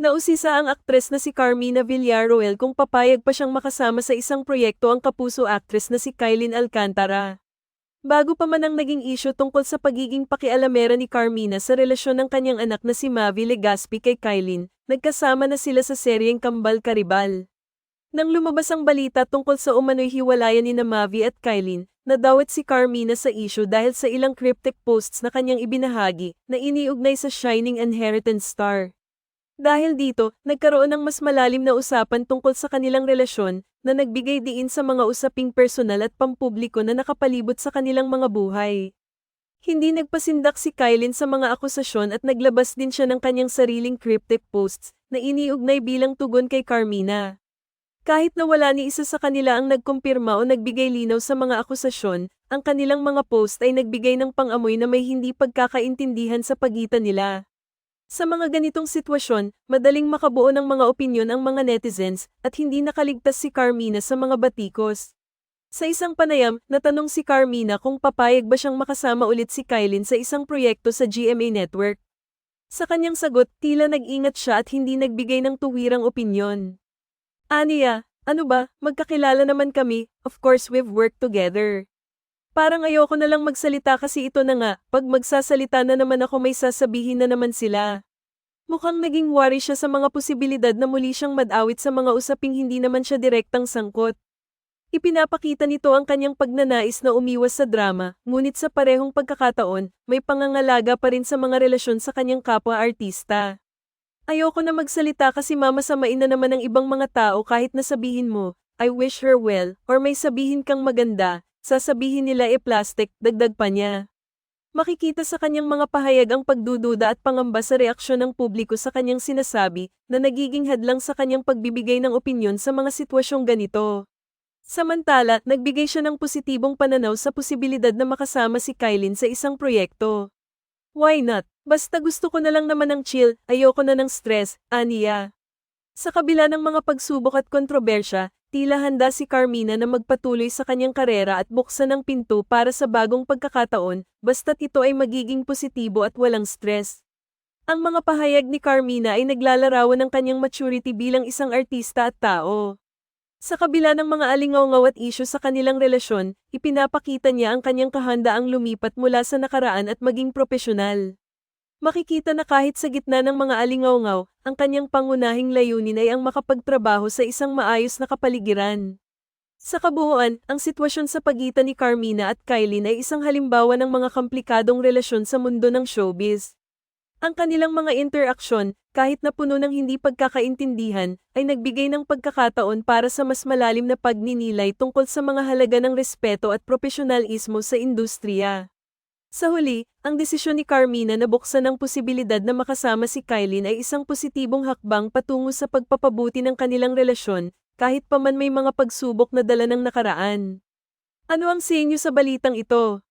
Nausisa ang aktres na si Carmina Villaruel kung papayag pa siyang makasama sa isang proyekto ang kapuso actress na si Kylin Alcantara. Bago pa man ang naging isyo tungkol sa pagiging pakialamera ni Carmina sa relasyon ng kanyang anak na si Mavi Legaspi kay Kylin, nagkasama na sila sa seryeng Kambal Karibal. Nang lumabas ang balita tungkol sa umano'y hiwalayan ni na Mavi at Kylin, nadawat si Carmina sa isyo dahil sa ilang cryptic posts na kanyang ibinahagi na iniugnay sa Shining Inheritance Star. Dahil dito, nagkaroon ng mas malalim na usapan tungkol sa kanilang relasyon na nagbigay diin sa mga usaping personal at pampubliko na nakapalibot sa kanilang mga buhay. Hindi nagpasindak si Kylin sa mga akusasyon at naglabas din siya ng kanyang sariling cryptic posts na iniugnay bilang tugon kay Carmina. Kahit na wala ni isa sa kanila ang nagkumpirma o nagbigay linaw sa mga akusasyon, ang kanilang mga post ay nagbigay ng pangamoy na may hindi pagkakaintindihan sa pagitan nila. Sa mga ganitong sitwasyon, madaling makabuo ng mga opinyon ang mga netizens at hindi nakaligtas si Carmina sa mga batikos. Sa isang panayam, natanong si Carmina kung papayag ba siyang makasama ulit si Kylin sa isang proyekto sa GMA Network. Sa kanyang sagot, tila nag-ingat siya at hindi nagbigay ng tuwirang opinyon. Aniya, ano ba, magkakilala naman kami, of course we've worked together. Parang ayoko na lang magsalita kasi ito na nga, pag magsasalita na naman ako may sasabihin na naman sila. Mukhang naging worry siya sa mga posibilidad na muli siyang madawit sa mga usaping hindi naman siya direktang sangkot. Ipinapakita nito ang kanyang pagnanais na umiwas sa drama, ngunit sa parehong pagkakataon, may pangangalaga pa rin sa mga relasyon sa kanyang kapwa-artista. Ayoko na magsalita kasi mamasamain na naman ng ibang mga tao kahit na sabihin mo, I wish her well, or may sabihin kang maganda, sasabihin nila e plastic, dagdag pa niya. Makikita sa kanyang mga pahayag ang pagdududa at pangamba sa reaksyon ng publiko sa kanyang sinasabi na nagiging hadlang sa kanyang pagbibigay ng opinyon sa mga sitwasyong ganito. Samantala, nagbigay siya ng positibong pananaw sa posibilidad na makasama si Kylin sa isang proyekto. Why not? Basta gusto ko na lang naman ng chill, ayoko na ng stress, aniya. Sa kabila ng mga pagsubok at kontrobersya, tila handa si Carmina na magpatuloy sa kanyang karera at buksan ang pinto para sa bagong pagkakataon, basta't ito ay magiging positibo at walang stress. Ang mga pahayag ni Carmina ay naglalarawan ng kanyang maturity bilang isang artista at tao. Sa kabila ng mga alingaw at isyu sa kanilang relasyon, ipinapakita niya ang kanyang kahandaang lumipat mula sa nakaraan at maging propesyonal. Makikita na kahit sa gitna ng mga alingaw ang kanyang pangunahing layunin ay ang makapagtrabaho sa isang maayos na kapaligiran. Sa kabuuan, ang sitwasyon sa pagitan ni Carmina at Kylie ay isang halimbawa ng mga komplikadong relasyon sa mundo ng showbiz. Ang kanilang mga interaksyon, kahit na puno ng hindi pagkakaintindihan, ay nagbigay ng pagkakataon para sa mas malalim na pagninilay tungkol sa mga halaga ng respeto at profesionalismo sa industriya. Sa huli, ang desisyon ni Carmina na buksan ang posibilidad na makasama si Kylin ay isang positibong hakbang patungo sa pagpapabuti ng kanilang relasyon, kahit pa man may mga pagsubok na dala ng nakaraan. Ano ang sa inyo sa balitang ito?